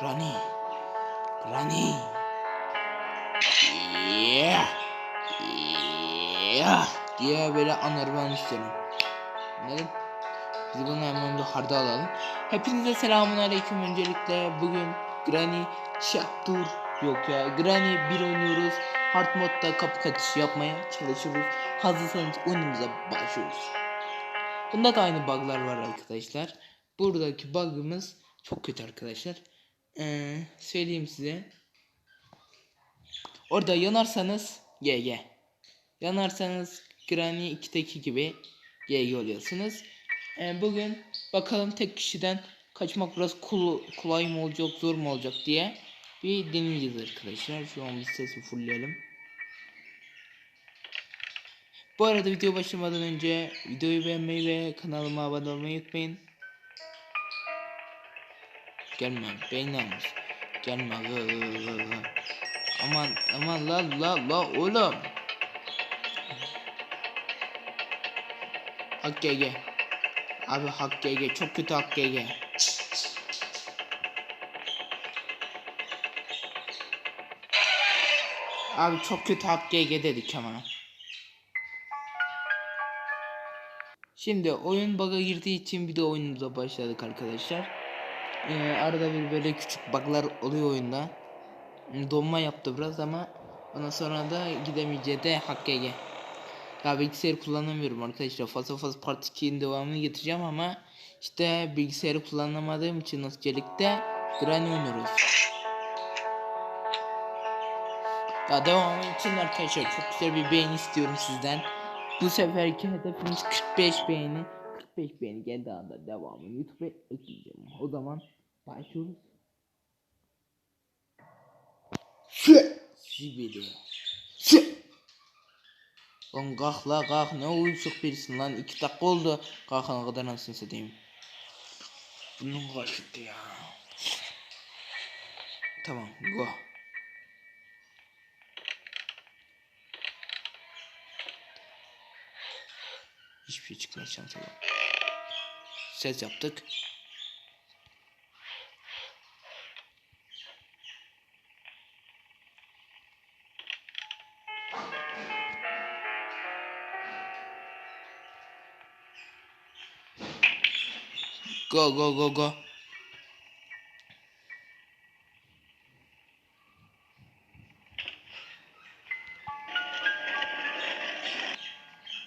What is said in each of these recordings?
Granny. Granny. Yeah. Yeah. diye böyle anırmanı istiyorum. Anladın? Biz bunu hemen bir harda alalım. Hepinize selamun aleyküm öncelikle. Bugün Granny Chapter yok ya. Granny 1 oynuyoruz. Hard modda kapı kaçışı yapmaya çalışıyoruz. Hazırsanız oyunumuza başlıyoruz. Bunda da aynı bug'lar var arkadaşlar. Buradaki bug'ımız çok kötü arkadaşlar. Ee, söyleyeyim size. Orada yanarsanız GG. Yanarsanız Granny 2'deki gibi GG oluyorsunuz. Ee, bugün bakalım tek kişiden kaçmak biraz kul kolay mı olacak zor mu olacak diye bir deneyeceğiz arkadaşlar. Şu an bir sesi fullleyelim. Bu arada video başlamadan önce videoyu beğenmeyi ve kanalıma abone olmayı unutmayın. Gelme beğenmez. Gelme. Gı, gı, gı, gı. Aman aman la la la oğlum. Hak GG. Abi hak GG çok kötü hak GG. Abi çok kötü hak GG dedik ama. Şimdi oyun bug'a girdiği için bir de oyunumuza başladık arkadaşlar. Ee, arada bir böyle küçük bug'lar oluyor oyunda. Donma yaptı biraz ama ondan sonra da gidemeyeceği de hak GG. Ya bilgisayar kullanamıyorum arkadaşlar. Fazla fazla Part 2'nin devamını getireceğim ama işte bilgisayarı kullanamadığım için öncelikle Granny oynuyoruz. Ya devamı için arkadaşlar çok güzel bir beğeni istiyorum sizden. Bu seferki hedefimiz 45 beğeni. 45 beğeni geldiği anda devamını YouTube'a ekleyeceğim. O zaman başlıyoruz. Şu Zibidi. Şu Lan kalk la kalk ne uyuşuk birisin lan 2 dakika oldu kalkana kadar nasıl satayım. Bunun kaçtı ya. Tamam go. Hiçbir şey şansı yok. Ses yaptık. Go go go go.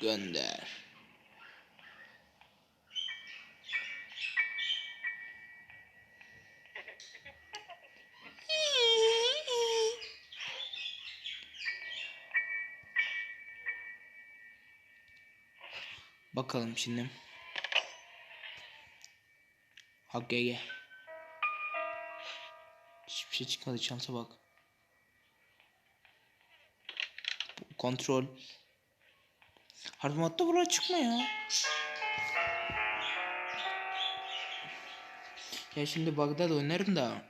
Gönder. Bakalım şimdi. Hak GG. Hiçbir şey çıkmadı şansa bak. Kontrol. Modda buraya çıkma ya. Ya şimdi bug'da da oynarım da.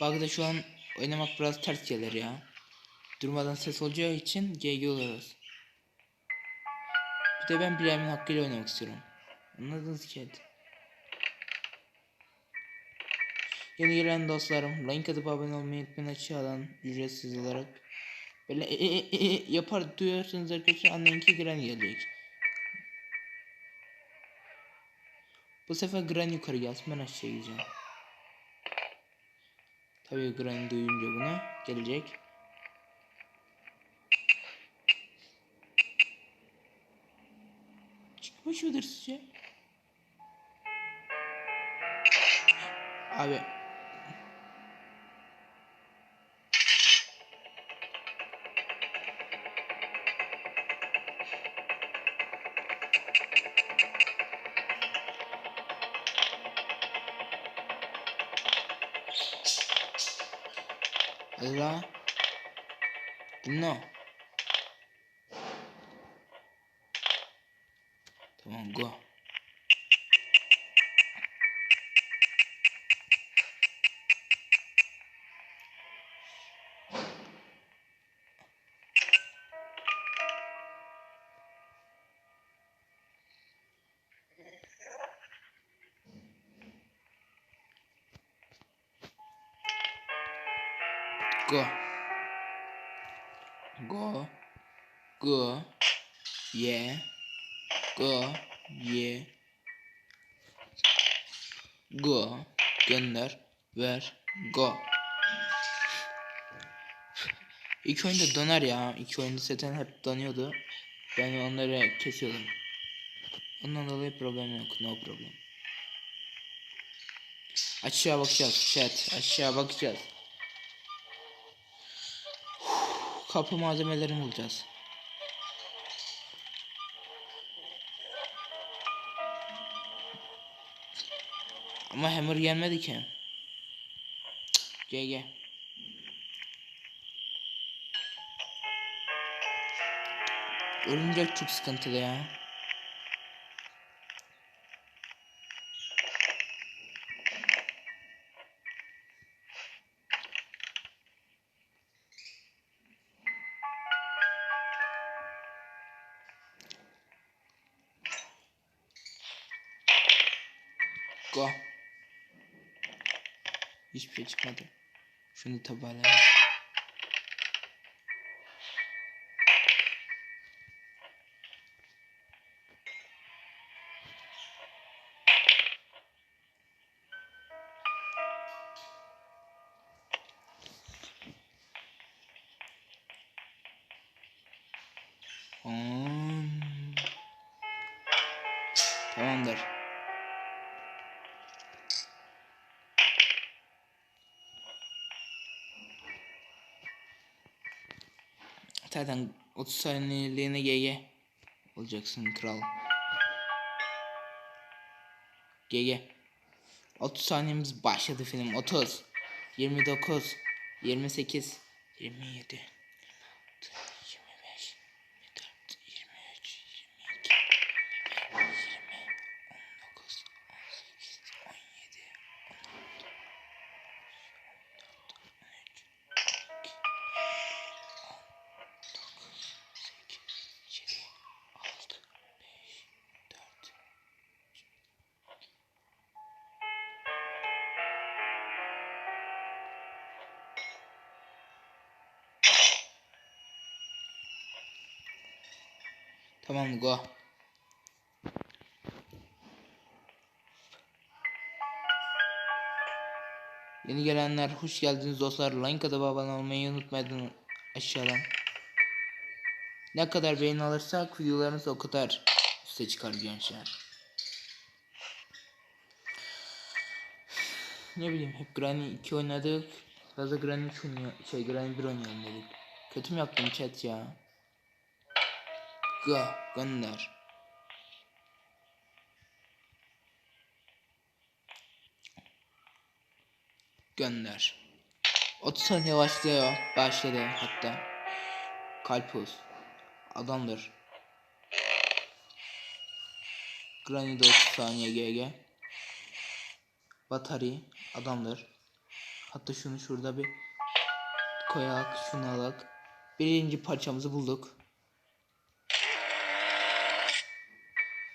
Bug'da şu an oynamak biraz ters gelir ya. Durmadan ses olacağı için GG oluyoruz. Bir de ben Bilal'in hakkıyla oynamak istiyorum. Anladınız ki. Yeni gelen dostlarım like atıp abone olmayı unutmayın aşağıdan ücretsiz olarak. Böyle e, e, e, e yapar duyarsanız arkadaşlar annenki Granny gelecek. Bu sefer Granny yukarı gelsin ben aşağı gideceğim. Tabii Granny duyunca bunu gelecek. Çıkmış mıdır sizce? Abi Hadi la. Dinle. Tamam Go. İlk oyunda donar ya. İlk oyunda zaten hep donuyordu. Ben onları kesiyordum. Ondan dolayı problem yok. No problem. Aşağı bakacağız. Chat. Aşağı bakacağız. Kapı malzemelerini bulacağız. Ama hammer gelmedi ki. Gel. Örümcek çok sıkıntılı ya. Go. Hiçbir şey çıkmadı. Şunu tabalayalım. Saniyeliğine GG olacaksın kral. GG. 30 saniyemiz başladı film. 30 29 28 27 Tamam go. Yeni gelenler hoş geldiniz dostlar. Like atıp abone olmayı unutmayın aşağıdan. Ne kadar beğeni alırsak videolarımız o kadar üste çıkar gençler. Ne bileyim hep Granny 2 oynadık. Fazla Granny 3 oynuyor. Şey Granny 1 oynayalım dedik. Kötü mü yaptım chat ya? Go gönder. Gönder. 30 saniye başlıyor. Başladı hatta. Kalpus. Adamdır. Granny de 30 saniye GG. Batari adamdır. Hatta şunu şurada bir koyak, şunu alak. Birinci parçamızı bulduk.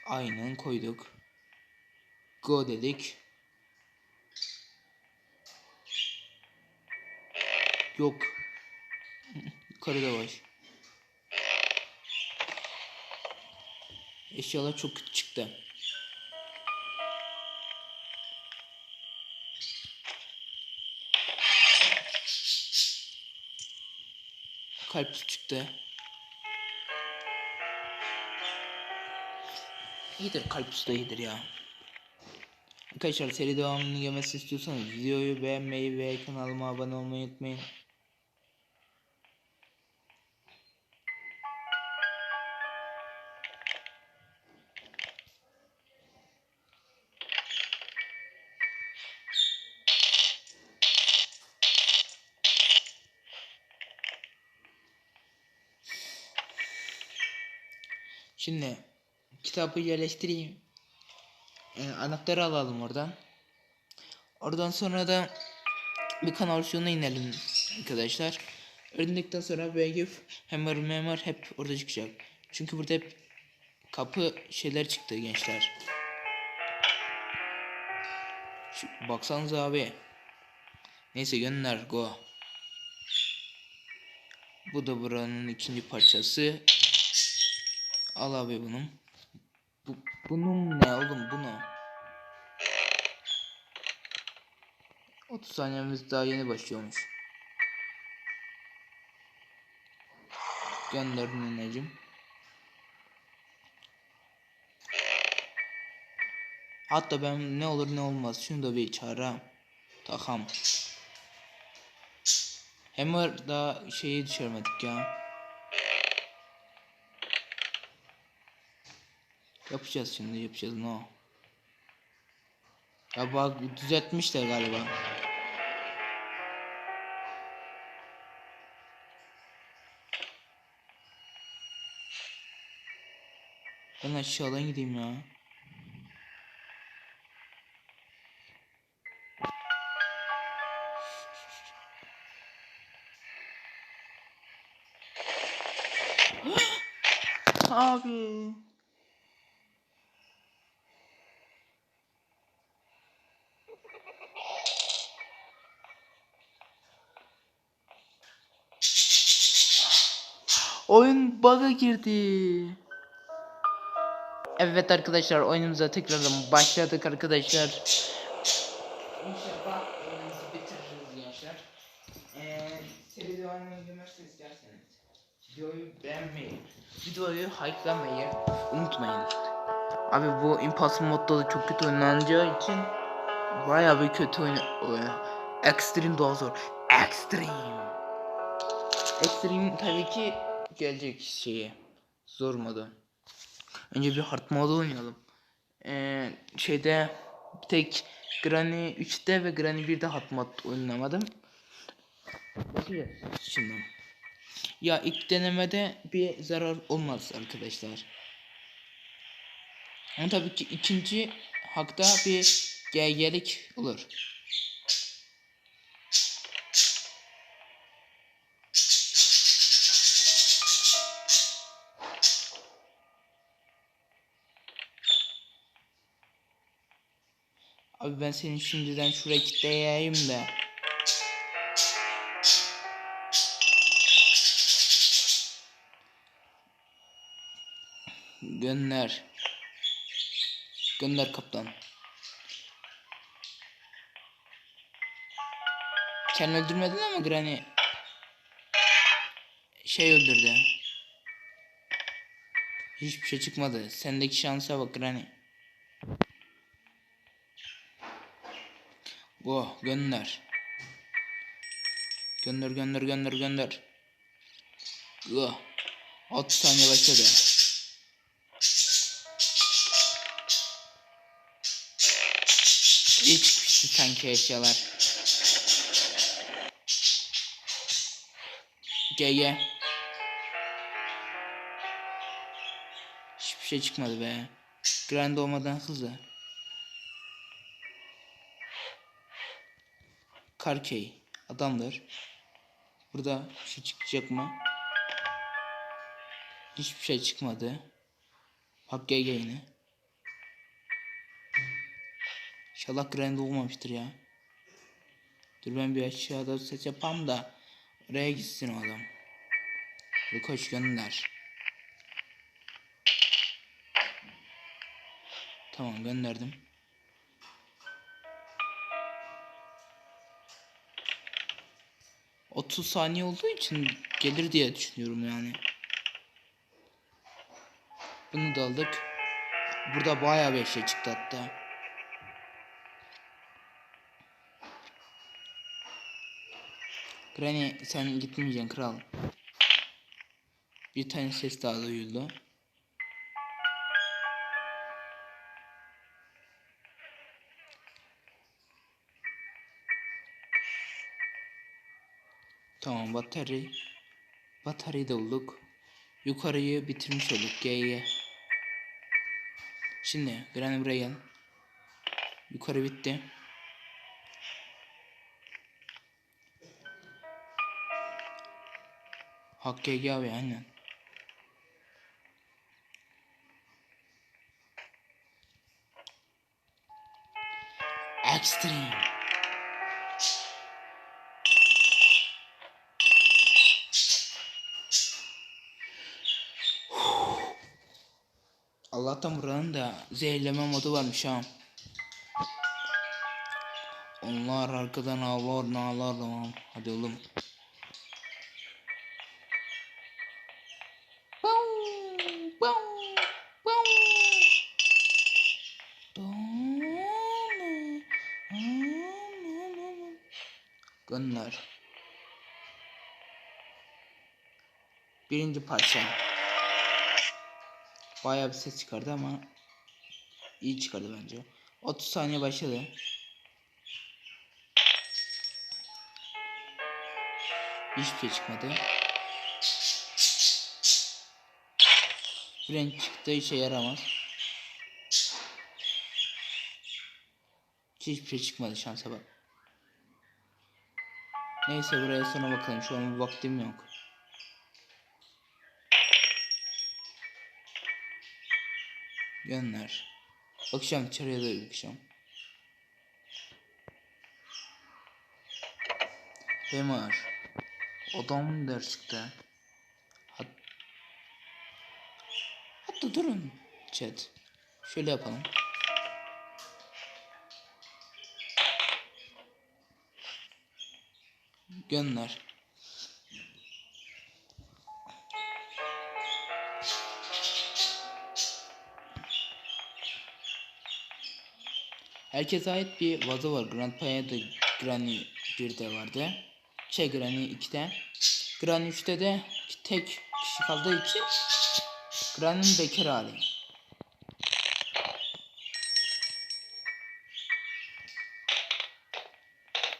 Aynen koyduk. Go dedik. Yok. Yukarıda var. Eşyalar çok kötü çıktı. Kalp çıktı. İyidir kalp da iyidir ya. Arkadaşlar seri devamını gelmesini istiyorsanız videoyu beğenmeyi ve kanalıma abone olmayı unutmayın. Kitabı yerleştireyim. Ee, anahtarı alalım oradan. Oradan sonra da bir kanal şuna inelim arkadaşlar. Öğrendikten sonra belki hammer memur hep orada çıkacak. Çünkü burada hep kapı şeyler çıktı gençler. Şu, baksanıza abi. Neyse gönder go. Bu da buranın ikinci parçası. Al abi bunu. Bu, bunun ne oğlum bunu? 30 saniyemiz daha yeni başlıyormuş. Gönder neneciğim. Hatta ben ne olur ne olmaz şunu da bir çağırayım. Takam. Hammer daha şeyi düşürmedik ya. Yapacağız şimdi yapacağız no. Ya bak düzeltmişler galiba. Ben aşağıdan gideyim ya. Abi. Bug'a girdi. Evet arkadaşlar oyunumuza tekrardan başladık arkadaşlar. İnşallah oyunumuzu bitiririz gençler. Ee, seri devamını görmek isterseniz videoyu beğenmeyi, videoyu likelamayı unutmayın. Abi bu Impossible modda da çok kötü oynanacağı için bayağı bir kötü oyun. Extreme daha zor. Extreme. Extreme tabii ki gelecek şeye. Zor modu. Önce bir hard modu oynayalım. Ee, şeyde tek Granny 3'te ve Granny 1'de hard mod oynamadım. Bakacağız şimdi. Ya ilk denemede bir zarar olmaz arkadaşlar. Ama tabii ki ikinci hakta bir GG'lik olur. Abi ben senin şimdiden şuraya kitleyeyim de. Gönder. Gönder kaptan. Sen öldürmedin ama Granny şey öldürdü. Hiçbir şey çıkmadı. Sendeki şansa bak Granny. Go gönder. Gönder gönder gönder gönder. Go. 30 saniye başladı. İyi çıkmıştı sanki eşyalar. GG. Hiçbir şey çıkmadı be. Grand olmadan hızlı. Karkey adamdır. Burada bir şey çıkacak mı? Hiçbir şey çıkmadı. Bak GG yine. İnşallah Grand olmamıştır ya. Dur ben bir aşağıda ses yapam da oraya gitsin o adam. Koş gönder. Tamam gönderdim. Otuz saniye olduğu için gelir diye düşünüyorum yani. Bunu da aldık. Burada bayağı bir şey çıktı hatta. Granny sen gitmeyeceksin kral. Bir tane ses daha duyuldu. Tamam batarya bataryayı da bulduk. Yukarıyı bitirmiş olduk G'ye. Şimdi Granny buraya. Yukarı bitti. Hak GG abi aynen. Extreme. Allah'tan buranın da zehirleme modu varmış ha. Onlar arkadan ağlar ağlar lan. Hadi oğlum. Gönder. Birinci parça. Bayağı bir ses çıkardı ama iyi çıkardı bence. 30 saniye başladı. Hiçbir şey çıkmadı. Frenk çıktı işe yaramaz. Hiçbir şey çıkmadı şansa bak. Neyse buraya sonra bakalım şu an vaktim yok. Gönder. Bakacağım içeriye de bakacağım. Hammer. Adam der çıktı. Hat Hatta durun chat. Şöyle yapalım. Gönder. Herkese ait bir vazo var. Grandpa'ya da Granny 1'de vardı. Şey Granny 2'de. Granny 3'te de tek kişi kaldığı için Granny'nin bekar hali.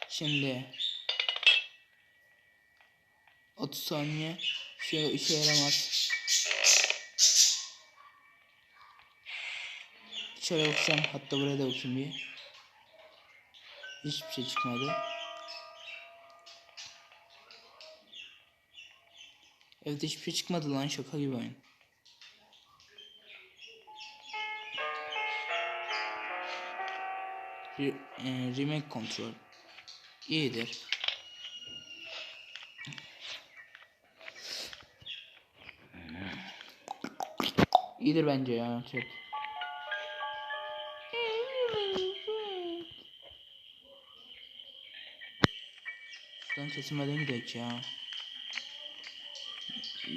Şimdi 30 saniye şey işe yaramaz. Şöyle bakacağım hatta buraya da bakayım bir. Hiçbir şey çıkmadı. Evet hiçbir şey çıkmadı lan şaka gibi oyun. Re e, remake kontrol iyidir. İyidir bence ya chat. Şuradan kesilmeden gidelim ya.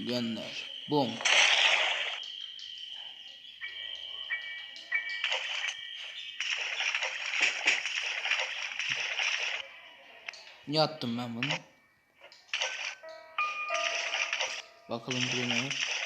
Gönder. Boom. Yattım ben bunu. Bakalım buraya ne var.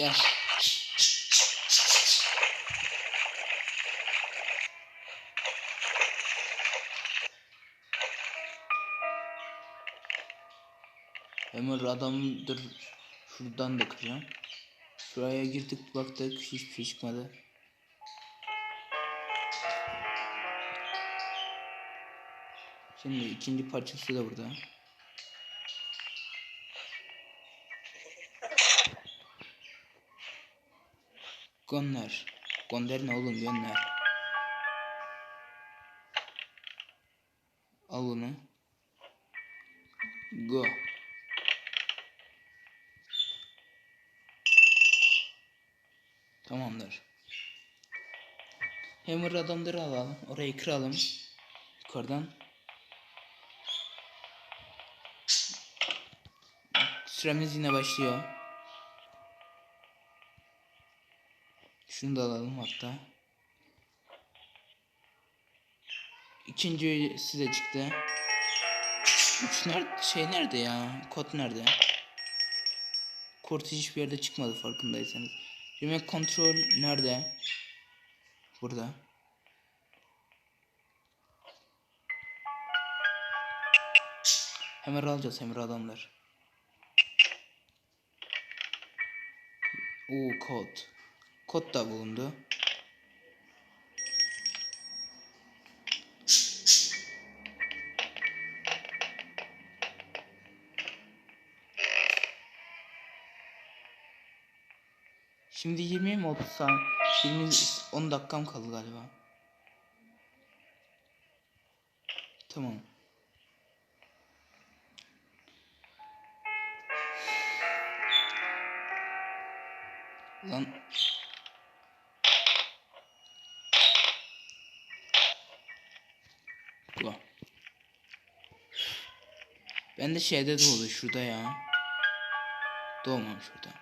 Gel. Hemen adamdır. Şuradan da kıracağım. Şuraya girdik baktık hiçbir şey çıkmadı. Şimdi ikinci parçası da burada. Gönder. Gönder ne oğlum gönder. Al bunu. Go. Tamamdır. Hammer adamları alalım. Orayı kıralım. Yukarıdan. Süremiz yine başlıyor. Şunu da alalım hatta. İkinci size çıktı. Üç nerede? Şey nerede ya? Kod nerede? Kod hiçbir yerde çıkmadı farkındaysanız. Remote control nerede? Burada. Hammer alacağız hammer adamlar. Oo kod. Kod da bulundu. Şimdi 20 mi 30 saniye? 20 10 dakikam kaldı galiba. Tamam. Lan Bu. Ben de şeyde doğdu şurada ya. Doğmamış şurada.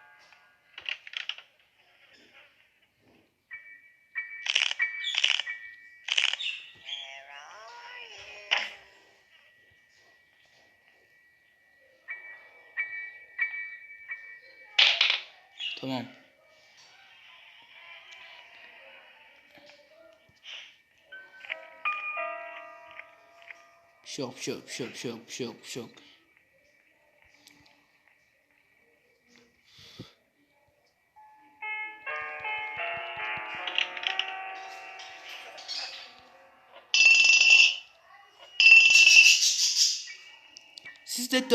Tamam. Bir şey yok, bir şey yok,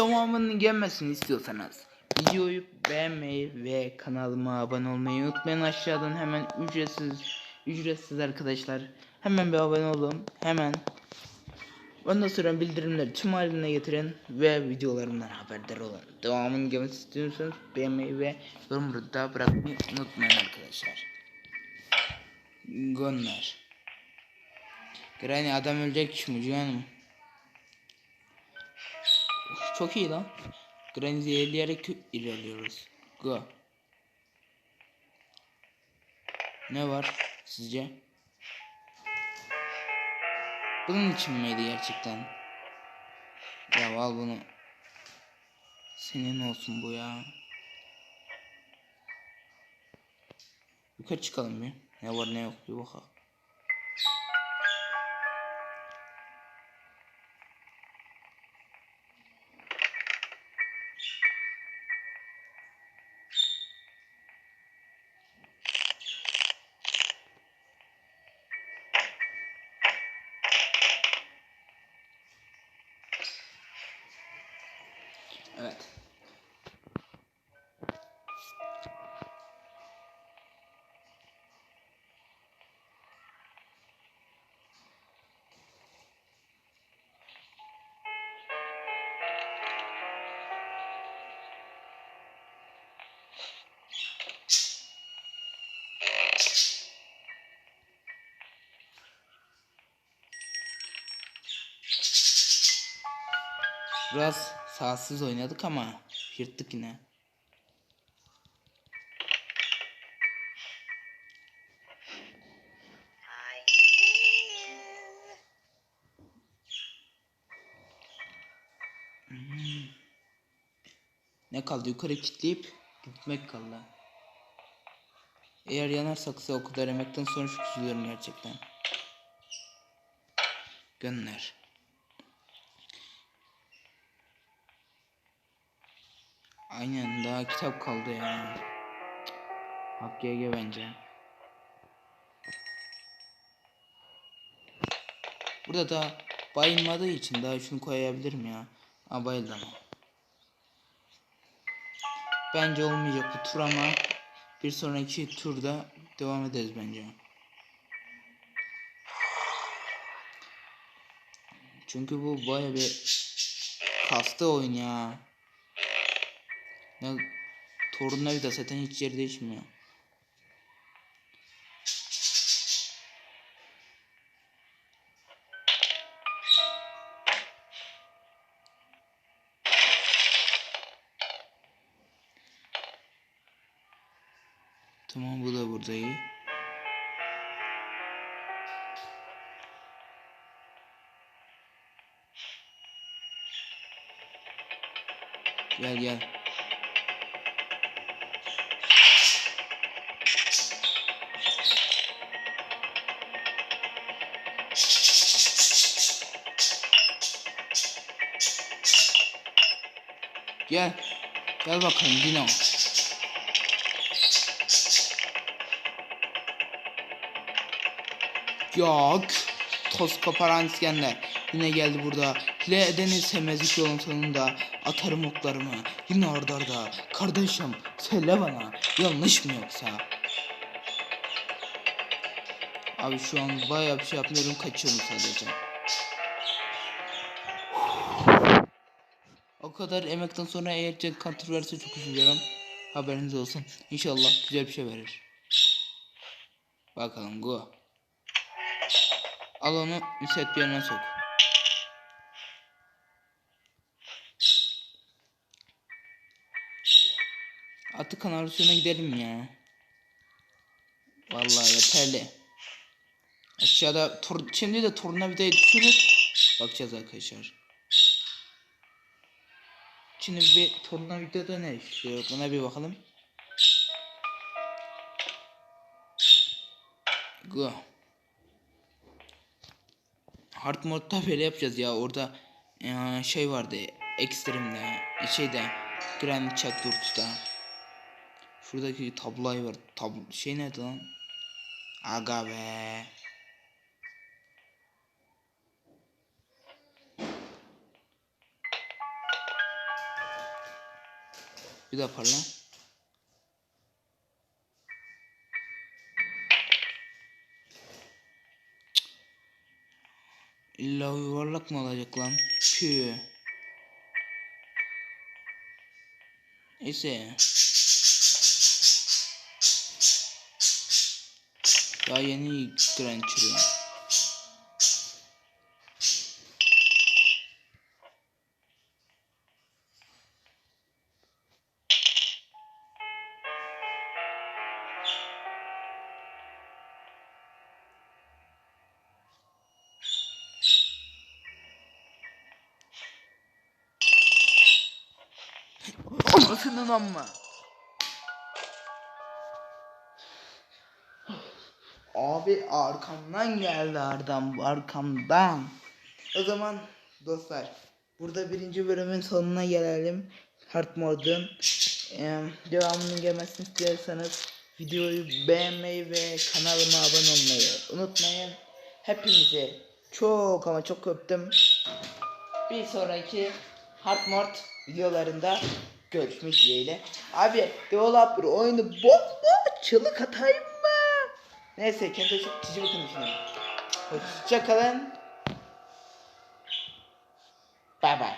devamının gelmesini istiyorsanız videoyu beğenmeyi ve kanalıma abone olmayı unutmayın. Aşağıdan hemen ücretsiz ücretsiz arkadaşlar. Hemen bir abone olun hemen. Ondan sonra bildirimleri tüm haline getirin ve videolarımdan haberdar olun. Devamının gelmesini istiyorsanız beğenmeyi ve yorum da bırakmayı unutmayın arkadaşlar. Gunnar Granny adam ölecek mi canım çok iyi lan. Granny'i zehirleyerek ilerliyoruz. Go. Ne var sizce? Bunun için miydi gerçekten? Ya al bunu. Senin olsun bu ya. Yukarı çıkalım bir. Ne var ne yok bir bakalım. Evet. Biraz sağsız oynadık ama yırttık yine. Hmm. Ne kaldı? Yukarı kilitleyip gitmek kaldı. Eğer yanarsak o kadar emekten sonra çok üzülüyorum gerçekten. Gönder. Aynen daha kitap kaldı ya. Hakkı Ege bence. Burada da bayılmadığı için daha şunu koyabilirim ya. Aa bayıldı. Bence olmayacak bu tur ama bir sonraki turda devam ederiz bence. Çünkü bu baya bir kastı oyun ya. Ya torunla bir de zaten hiç yer değişmiyor. Tamam bu da burada iyi. Gel gel. Gel. Gel bakalım Dino. Yok. Toz koparan İskender. Yine geldi burada. Hile edeniz hemezlik yolun sonunda. Atarım oklarımı. Yine ardarda. arda. Kardeşim söyle bana. Yanlış mı yoksa? Abi şu an bayağı bir şey yapmıyorum. Kaçıyorum sadece. O kadar emekten sonra eğer Jack Carter verirse çok üzülüyorum. Haberiniz olsun. İnşallah güzel bir şey verir. Bakalım go. Al onu müsait bir yerine sok. Atı kanalizasyona gidelim ya. Vallahi yeterli. Aşağıda tur şimdi de tornavidayı düşürüp bakacağız arkadaşlar. Şimdi bir tornavidada ne işliyor? Buna bir bakalım. Go. Hard modda böyle yapacağız ya orada eee, şey vardı ekstremde şeyde Grand Chat Durt'ta şuradaki tabloyu var tablo şey nerede lan aga be bir daha parla İlla yuvarlak mı olacak lan? Pü. Neyse. Daha yeni Grand çürüyor. Anasının amma. Abi arkamdan geldi Ardam arkamdan. O zaman dostlar burada birinci bölümün sonuna gelelim. Hard modun Ee, devamının gelmesini istiyorsanız videoyu beğenmeyi ve kanalıma abone olmayı unutmayın. Hepinizi çok ama çok öptüm. Bir sonraki Hard Mode videolarında görüşmek dileğiyle. Abi developer oyunu bozma çığlık atayım mı? Neyse kendinize çok cici bakın şimdi. Hoşçakalın. Bye bye.